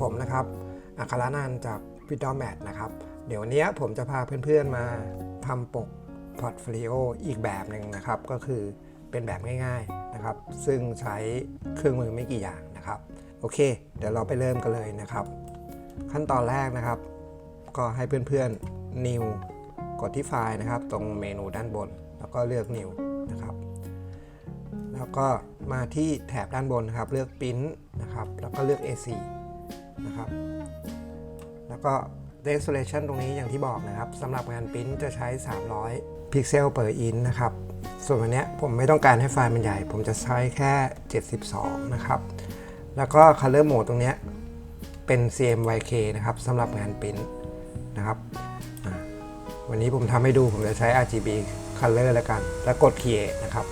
ผมนะครับอัครนันจากวิดอ m แมทนะครับ เดี๋ยววันนี้ผมจะพาเพื่อนๆมาทำปกพอร์ตโฟลิโออีกแบบหนึ่งนะครับ ก็คือเป็นแบบง่ายๆนะครับ ซึ่งใช้เครื่องมือไม่กี่อย่างนะครับ โอเค เดี๋ยวเราไปเริ่มกันเลยนะครับ ขั้นตอนแรกนะครับ ก็ให้เพื่อนๆ new กดที่ไฟล์นะครับ ตรงเมนูด้านบน แล้วก็เลือก new นะครับแล้วก็มาที่แถบด้านบนนะครับ เลือก print นะครับ แล้วก็เลือก AC นะครับ แล้วก็ resolution ตรงนี้อย่างที่บอกนะครับสำหรับงานปริ้นจะใช้ 300 พิกเซล per inch นะครับ ส่วนวันนี้ผมไม่ต้องการให้ไฟล์มันใหญ่ ผมจะใช้แค่ 72 นะครับ แล้วก็ color mode ตรงนี้เป็น CMYK นะครับสำหรับงานปริ้นนะครับวันนี้ผมทำให้ดูผมจะใช้ RGB color แล้วกัน แล้วกด create นะครับ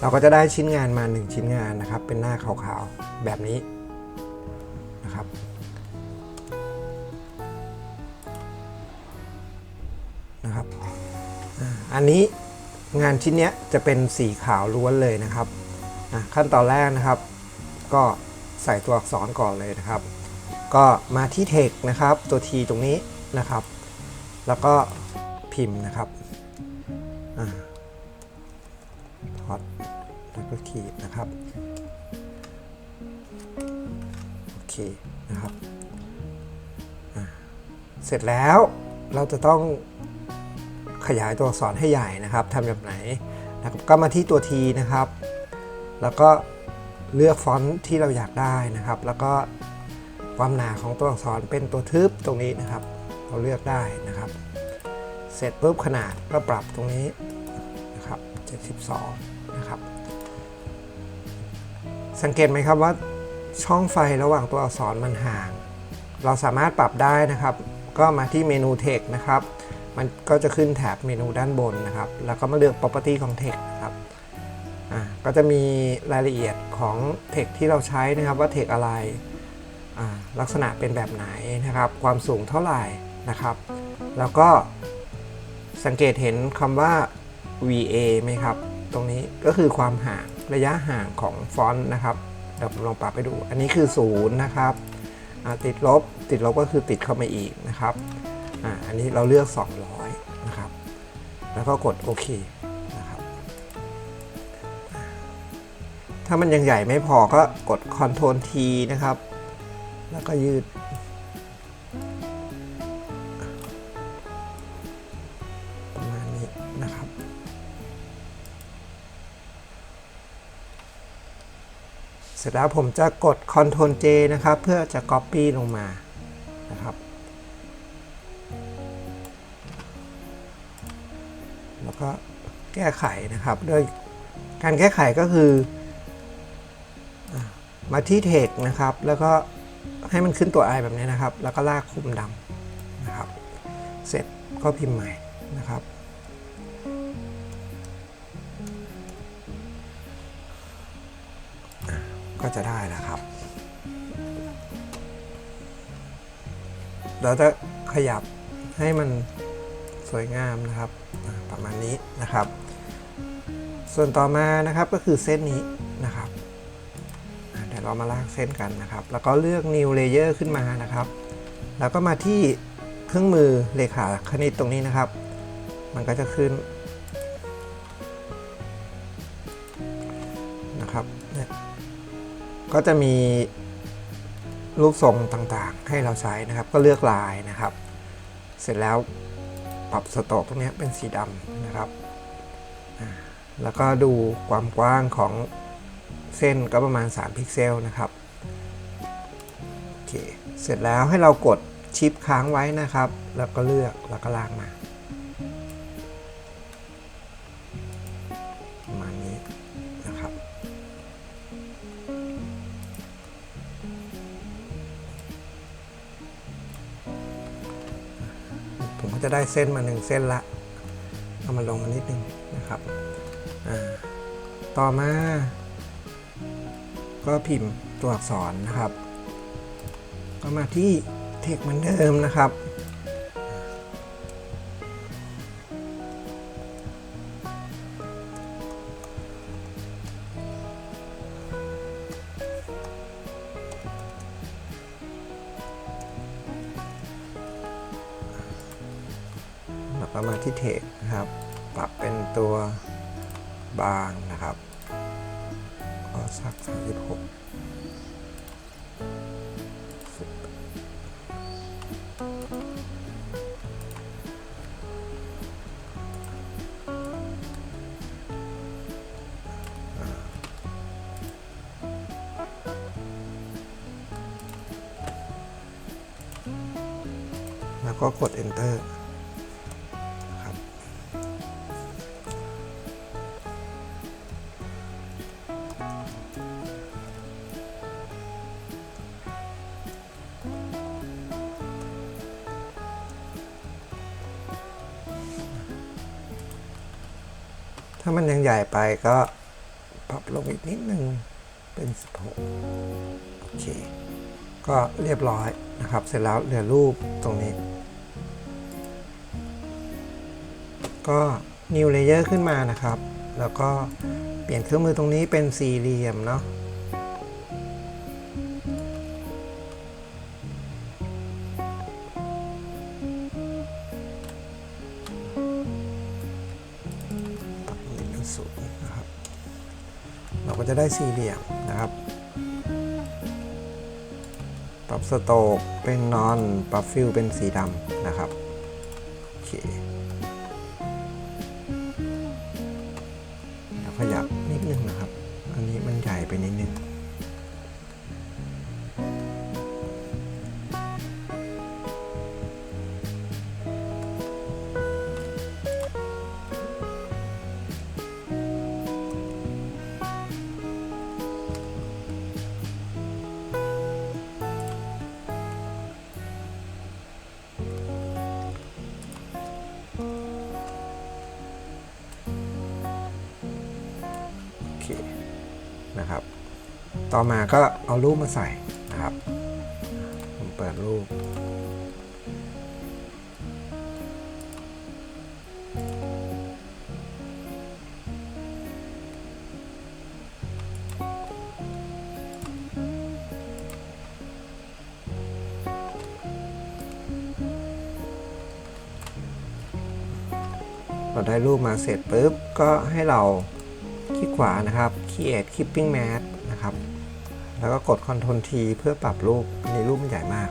เราก็จะได้ชิ้นงานมา 1 ชิ้นงานนะครับ เป็นหน้าขาวๆ แบบนี้ นะครับอันนี้งานชิ้นนี้จะเป็นสีขาวล้วนเลยนะครับขั้นตอนแรกนะครับ ก็ใส่ตัวอักษรก่อนเลยนะครับ ก็มาที่เทคนะครับ ตัว T ตรงนี้นะครับ แล้วก็พิมพ์นะครับฮอตแล้วก็ขีดนะครับโอเคนะครับเสร็จแล้วเราจะต้อง ขยายตัวอักษรให้ใหญ่นะครับทำแบบไหนนะครับก็มาที่ตัว T นะครับ แล้วก็เลือกฟอนต์ที่เราอยากได้นะครับ แล้วก็ความหนาของตัวอักษรเป็นตัวทึบตรงนี้นะครับ เราเลือกได้นะครับ เสร็จปุ๊บขนาดก็ปรับตรงนี้นะครับ 72 นะครับ สังเกตไหมครับว่าช่องไฟระหว่างตัวอักษรมันห่าง เราสามารถปรับได้นะครับ ก็มาที่เมนู Text นะครับ มันก็จะขึ้นแถบเมนูด้านบนนะครับ แล้วก็มาเลือก property ของ text นะครับอ่าก็จะมีรายละเอียดของ text ที่เราใช้นะครับว่า text อะไรอ่าลักษณะเป็นแบบไหนนะครับ ความสูงเท่าไหร่นะครับ แล้วก็สังเกตเห็นคำว่า VA ไหมครับ ตรงนี้ก็คือความห่างระยะห่างของฟอนต์นะครับเดี๋ยวผมลองปรับไปดู อันนี้คือ 0 นะครับติดลบติดลบก็คือติดเข้ามาอีกนะครับ อันนี้เราเลือก 200 นะครับ แล้วก็กดโอเคนะครับ ถ้ามันยังใหญ่ไม่พอก็กด Ctrl T นะครับ แล้วก็ยืด ประมาณนี้นะครับ เสร็จแล้วผมจะกด Ctrl J นะครับ เพื่อจะ Copy ลงมานะครับ แล้วก็แก้ไขนะครับโดยการแก้ไขก็คือ มาที่เทคนะครับ แล้วก็ให้มันขึ้นตัว i แบบนี้นะครับ แล้วก็ลากคุมดำนะครับ เสร็จก็พิมพ์ใหม่นะครับก็จะได้แล้วครับ เราจะขยับให้มันสวยงามนะครับ ประมาณนี้นะครับ ส่วนต่อมานะครับก็คือเส้นนี้นะครับเดี๋ยวเรามาลากเส้นกันนะครับ แล้วก็เลือก new layer ขึ้นมานะครับ แล้วก็มาที่เครื่องมือเลขาคณิตตรงนี้นะครับ มันก็จะขึ้นนะครับก็จะมีรูปทรงต่างๆ ให้เราใช้นะครับ ก็เลือกลายนะครับ เสร็จแล้ว ปรับสโตรกตรงนี้เป็นสีดำนะครับ แล้วก็ดูความกว้างของเส้นก็ประมาณ 3 พิกเซลนะครับโอเคเสร็จแล้วให้เรากดชิปค้างไว้นะครับ แล้วก็เลือกแล้วก็ลากมา จะได้เส้นมาหนึ่งเส้นละ เอามาลงมานิดนึงนะครับต่อมา ก็พิมพ์ตัวอักษรนะครับ ก็มาที่เทคเหมือนเดิมนะครับ ก็มาที่เทคนะครับ ปรับเป็นตัวบางนะครับก็สัก 36แล้วก็กด enter ามันยังใหญ่ไปก็ปรับลงอีกนิดนึงเป็น 16 โอเค ก็เรียบร้อยนะครับ เสร็จแล้วเหลือรูปตรงนี้ ก็ new layer ขึ้นมานะครับ แล้วก็เปลี่ยนเครื่องมือตรงนี้เป็นสี่เหลี่ยมเนาะ เราจะได้สี่เหลี่ยมนะครับปรับสโตกเป็นนอน ปรับฟิลเป็นสีดำนะครับ ต่อมาก็เอารูปมาใส่นะครับ ผมเปิดรูป เราได้รูปมาเสร็จปุ๊บ ก็ให้เราคลิกขวานะครับ Create Clipping Mask นะครับ แล้วก็กด Ctrl T เพื่อปรับรูปนนี้รูปมันใหญ่มาก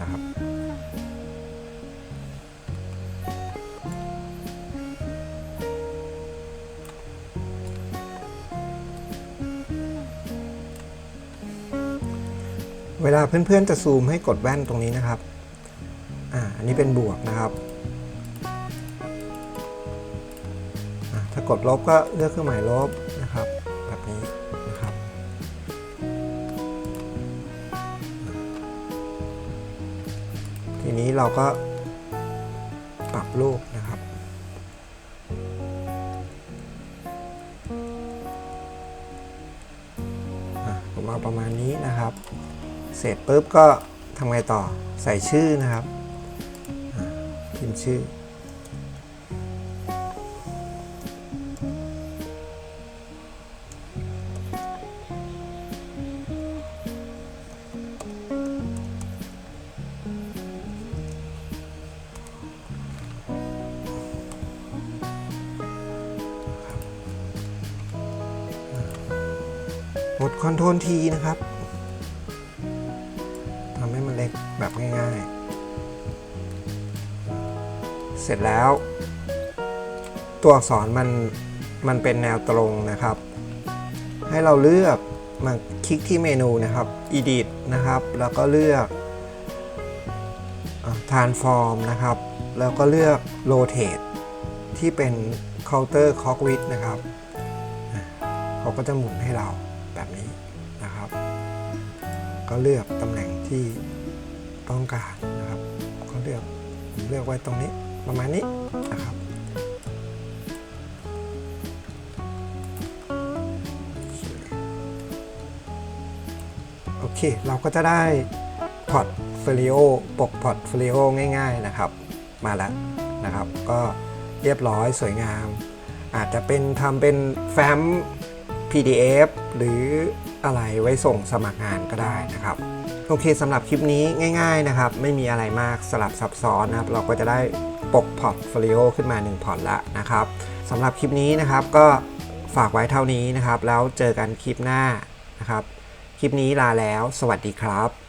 นะครับ เวลาเพื่อนๆจะซูมให้กดแว่นตรงนี้นะครับ อ่า อันนี้เป็นบวกนะครับอะถ้ากดลบก็เลือกเครื่องหมายลบ ทีนี้เราก็ปรับรูปนะครับ ผมเอาประมาณนี้นะครับ เสร็จปุ๊บก็ทำไงต่อใส่ชื่อนะครับพิมพ์ชื่อ กดคอนโทรลทีนะครับทำให้มันเล็กแบบง่ายๆ เสร็จแล้ว ตัวอักษรมันมันเป็นแนวตรงนะครับ ให้เราเลือกมาคลิกที่เมนูนะครับ edit นะครับ แล้วก็เลือกอ่า transform นะครับ แล้วก็เลือก rotate ที่เป็น counter clockwise นะครับ เขาก็จะหมุนให้เรา ก็เลือกตำแหน่งที่ต้องการนะครับ ก็เลือกผมเลือกไว้ตรงนี้ประมาณนี้นะครับ โอเค เราก็จะได้พอร์ตโฟลิโอปกพอร์ตโฟลิโอง่าย ๆนะครับ มาแล้วนะครับ ก็เรียบร้อยสวยงาม อาจจะเป็นทำเป็นแฟ้ม PDF หรืออะไรไว้ส่งสมัครงานก็ได้นะครับ โอเคสำหรับคลิปนี้ง่าย ๆนะครับ ไม่มีอะไรมากสลับซับซ้อนนะครับ เราก็จะได้ปกพอร์ตโฟลิโอขึ้นมา 1 พอร์ตละนะครับสำหรับคลิปนี้นะครับก็ฝากไว้เท่านี้นะครับ แล้วเจอกันคลิปหน้านะครับ คลิปนี้ลาแล้ว สวัสดีครับ